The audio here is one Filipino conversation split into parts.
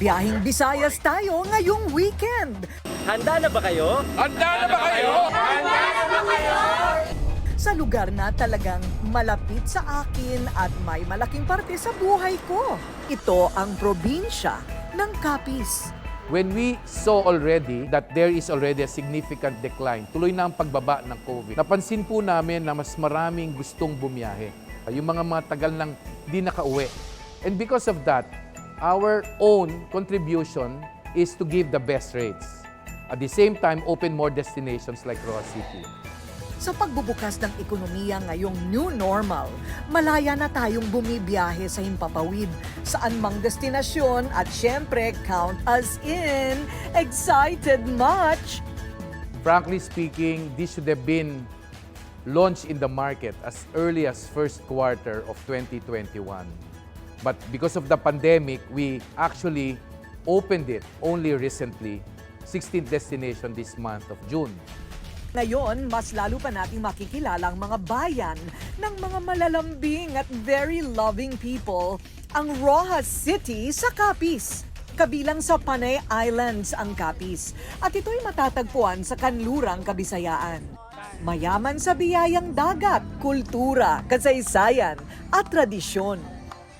Biyahing Visayas tayo ngayong weekend. Handa na ba kayo? Handa na ba kayo? Sa lugar na talagang malapit sa akin at may malaking parte sa buhay ko. Ito ang probinsya ng Capiz. When we saw already that there is already a significant decline, tuloy na ang pagbaba ng COVID, napansin po namin na mas maraming gustong bumiyahe. Yung mga matagal nang di nakauwi. And because of that, our own contribution is to give the best rates. At the same time, open more destinations like Roa City. Sa pagbubukas ng ekonomiya ngayong new normal, malaya na tayong bumibiyahe sa himpapawid, saan mang destinasyon at syempre count us in. Excited much! Frankly speaking, this should have been launched in the market as early as first quarter of 2021. But because of the pandemic, we actually opened it only recently, 16th destination this month of June. Ngayon, mas lalo pa nating makikilala ang mga bayan ng mga malalambing at very loving people, ang Rojas City sa Capiz. Kabilang sa Panay Islands ang Capiz at ito'y matatagpuan sa Kanlurang, Kabisayaan. Mayaman sa biyayang dagat, kultura, kasaysayan at tradisyon.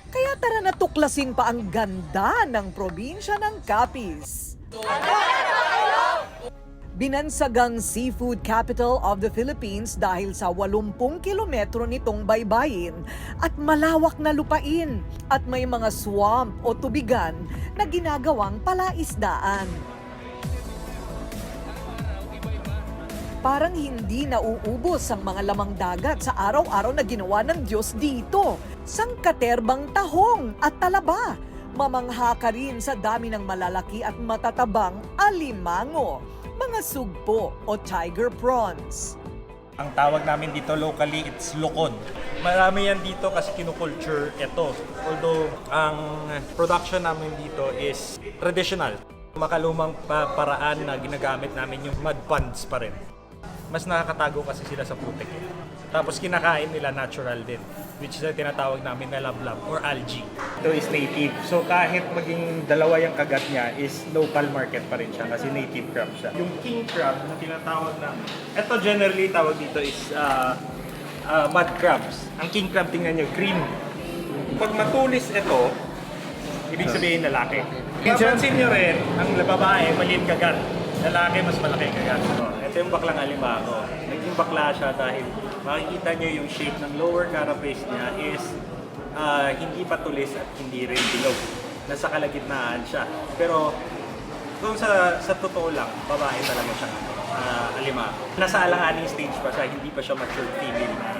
Kaya tara na tuklasin pa ang ganda ng probinsya ng Capiz. Binansagang seafood capital of the Philippines dahil sa 80 kilometro nitong baybayin at malawak na lupain at may mga swamp o tubigan na ginagawang palaisdaan. Parang hindi nauubos ang mga lamang dagat sa araw-araw na ginawa ng Diyos dito. Sangkaterbang tahong at talaba. Mamangha ka rin sa dami ng malalaki at matatabang alimango, mga sugpo o tiger prawns. Ang tawag namin dito locally, it's lokon. Marami yan dito kasi kinukulture ito. Although, ang production namin dito is traditional. Makalumang pa paraan na ginagamit namin yung mud ponds pa rin. Mas nakakatago kasi sila sa putik eh. Tapos kinakain nila natural din, which is ang tinatawag namin na lablab or algae. Ito is native. So kahit maging dalawa yung kagat niya is local market pa rin siya kasi native crab siya. Yung king crab na tinatawag namin, ito generally tawag dito is uh, uh, mud crabs. Ang king crab tingnan nyo, green. Pag matulis ito, ibig sabihin lalaki. Papansin nyo rin, ang babae, maliit kagat. Lalaki, mas malaki kagat. So, ito yung baklang alimango. Naging bakla siya dahil makikita nyo yung shape ng lower carapace niya is ah, hindi pa tulis at hindi rin bilog. Nasa kalagitnaan siya. Pero kung sa sa totoo lang, babae talaga siya uh, alimango. Nasa alanganing stage pa siya, hindi pa siya mature female na,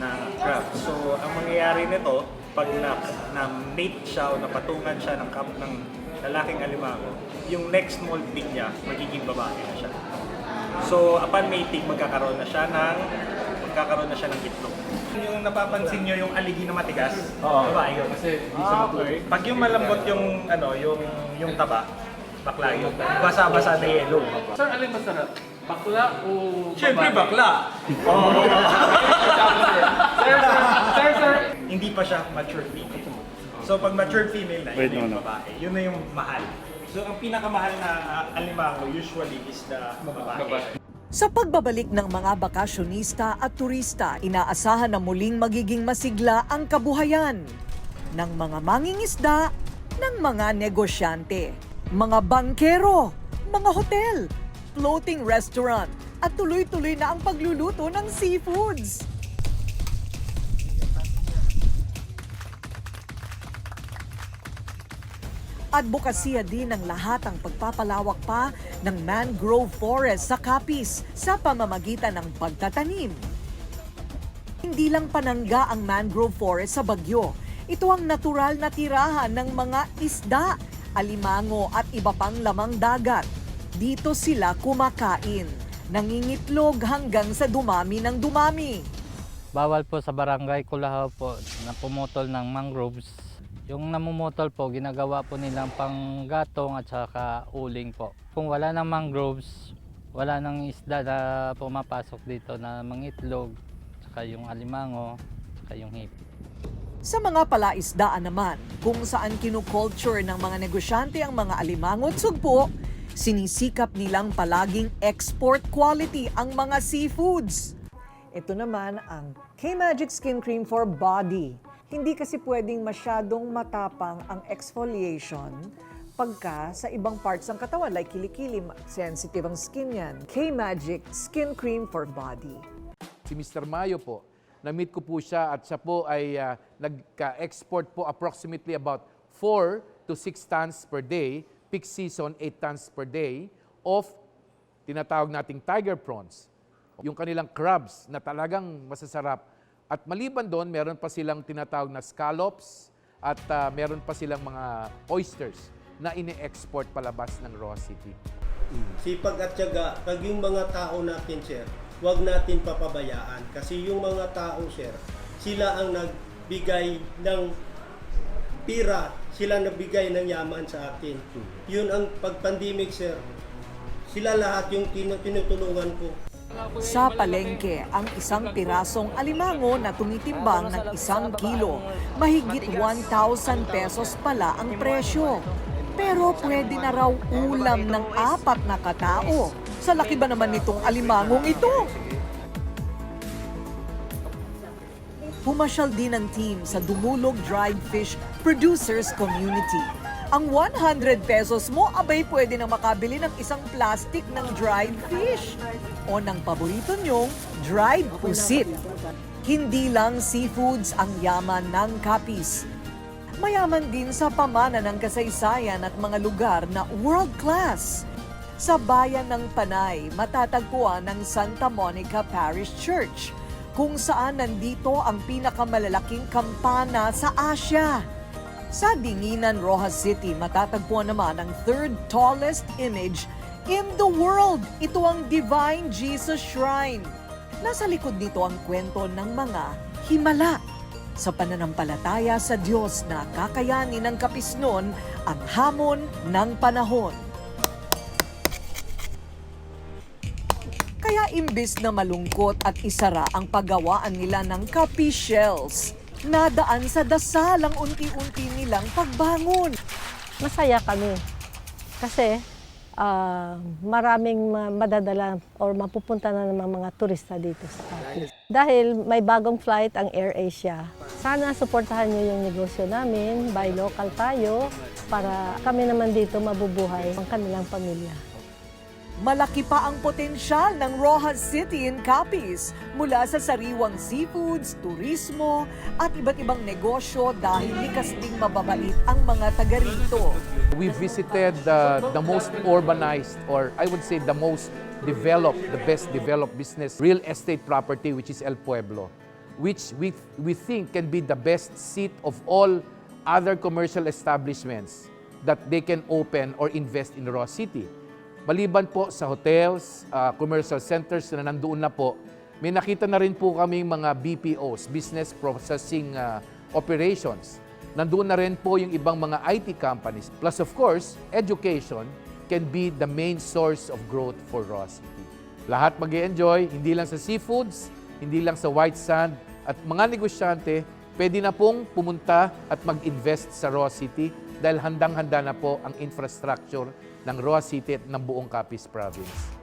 na crab. So, ang mangyayari nito, pag na, na mate siya o napatungan siya ng kap ng lalaking alimango, yung next molting niya, magiging babae na siya. So, upon mating, magkakaroon na siya ng magkakaroon na siya ng itlog. Yung napapansin nyo yung aligi na matigas, babae yun. Kasi Pag yung malambot yung ano, yung yung taba, bakla yun. Basa-basa na yellow. Sir, alin masarap? Bakla o Siyempre babae? bakla. Sir, sir, sir, sir. Hindi pa siya mature female. So pag mature female na, yun na yung babae. Yun na yung mahal. So ang pinakamahal na uh, alimango usually is the babae. Sa pagbabalik ng mga bakasyonista at turista, inaasahan na muling magiging masigla ang kabuhayan ng mga mangingisda, ng mga negosyante, mga bankero, mga hotel, floating restaurant, at tuloy-tuloy na ang pagluluto ng seafoods. Advokasya din ng lahat ang pagpapalawak pa ng mangrove forest sa Capiz sa pamamagitan ng pagtatanim. Hindi lang panangga ang mangrove forest sa Bagyo. Ito ang natural na tirahan ng mga isda, alimango at iba pang lamang dagat. Dito sila kumakain, nangingitlog hanggang sa dumami ng dumami. Bawal po sa barangay Kulahaw po na pumutol ng mangroves. Yung namumutol po, ginagawa po nilang panggatong at saka uling po. Kung wala ng mangroves, wala nang isda na pumapasok dito na mangitlog, saka yung alimango, saka yung hipit. Sa mga palaisdaan naman, kung saan kinukulture ng mga negosyante ang mga alimango at sugpo, sinisikap nilang palaging export quality ang mga seafoods. Ito naman ang K-Magic Skin Cream for Body. Hindi kasi pwedeng masyadong matapang ang exfoliation pagka sa ibang parts ng katawan like kilikili, sensitive ang skin yan. K-Magic Skin Cream for Body. Si Mr. Mayo po, na-meet ko po siya at siya po ay ah, nagka-export po approximately about 4 to 6 tons per day, peak season 8 tons per day of tinatawag nating tiger prawns. Yung kanilang crabs na talagang masasarap. At maliban doon, meron pa silang tinatawag na scallops at ah, meron pa silang mga oysters na ini-export palabas ng Raw City. Sipag at tiyaga, pag yung mga tao natin, sir, huwag natin papabayaan. Kasi yung mga tao, sir, sila ang nagbigay ng pira, sila nagbigay ng yaman sa atin. Yun ang pag-pandemic, sir. Sila lahat yung tin- tinutulungan ko. Sa palengke, ang isang pirasong alimango na tumitimbang ng isang kilo, mahigit 1,000 pesos pala ang presyo. Pero pwede na raw ulam ng apat na katao. Sa laki ba naman nitong alimangong ito? Pumasyal din ang team sa Dumulog Dried Fish Producers Community. Ang 100 pesos mo, abay pwede na makabili ng isang plastic ng dried fish o ng paborito nyong dried pusit. Hindi lang seafoods ang yaman ng kapis. Mayaman din sa pamana ng kasaysayan at mga lugar na world class. Sa bayan ng Panay, matatagpuan ang Santa Monica Parish Church, kung saan nandito ang pinakamalalaking kampana sa Asia. Sa Dinginan, Rojas City, matatagpuan naman ang third tallest image in the world. Ito ang Divine Jesus Shrine. Nasa likod nito ang kwento ng mga himala sa pananampalataya sa Diyos na kakayanin ng kapisnon ang hamon ng panahon. Kaya imbis na malungkot at isara ang paggawaan nila ng kapi shells, nadaan sa dasal ang unti-unti nilang pagbangon. masaya kami. Kasi ah, maraming ma- madadala or mapupunta na ng mga turista dito sa Capiz. Dahil may bagong flight ang AirAsia. Sana suportahan niyo yung negosyo namin, buy local tayo, para kami naman dito mabubuhay ang kanilang pamilya. Malaki pa ang potensyal ng Rojas City in Capiz mula sa sariwang seafoods, turismo at iba't ibang negosyo dahil likas ding mababait ang mga taga rito. We visited uh, the most urbanized, or I would say the most developed, the best developed business real estate property, which is El Pueblo, which we, we think can be the best seat of all other commercial establishments that they can open or invest in Raw City. Maliban po sa hotels, uh, commercial centers na nandoon na po, may nakita na rin po kaming mga BPOs, Business Processing uh, Operations. Nandoon na rin po yung ibang mga IT companies. Plus of course, education can be the main source of growth for Raw City. Lahat mag enjoy hindi lang sa seafoods, hindi lang sa white sand, at mga negosyante, pwede na pong pumunta at mag-invest sa Raw City dahil handang-handa na po ang infrastructure ng Roa City at ng buong Capiz Province.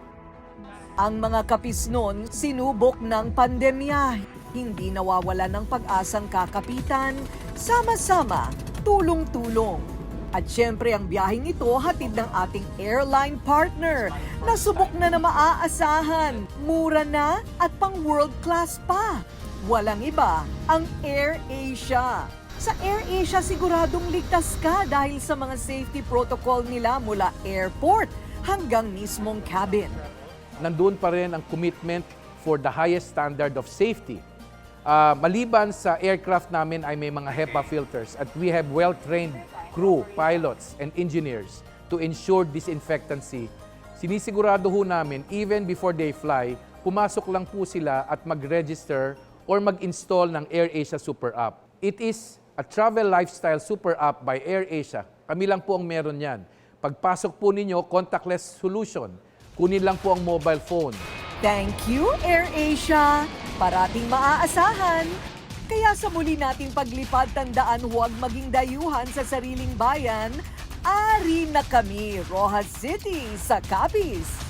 Ang mga kapis noon sinubok ng pandemya. Hindi nawawala ng pag-asang kakapitan, sama-sama, tulong-tulong. At syempre ang biyaheng ito hatid ng ating airline partner na subok na na maaasahan, mura na at pang world class pa. Walang iba, ang AirAsia. Sa AirAsia siguradong ligtas ka dahil sa mga safety protocol nila mula airport hanggang mismong cabin. Nandun pa rin ang commitment for the highest standard of safety. Ah, maliban sa aircraft namin ay may mga HEPA filters at we have well-trained crew, pilots, and engineers to ensure disinfectancy. Sinisigurado ho namin, even before they fly, pumasok lang po sila at mag-register or mag-install ng AirAsia Super App. It is a travel lifestyle super app by AirAsia. Kami lang po ang meron yan. Pagpasok po ninyo, contactless solution. Kunin lang po ang mobile phone. Thank you, AirAsia! Parating maaasahan! Kaya sa muli nating paglipad, tandaan huwag maging dayuhan sa sariling bayan. Ari na kami, Rojas City, sa Capiz.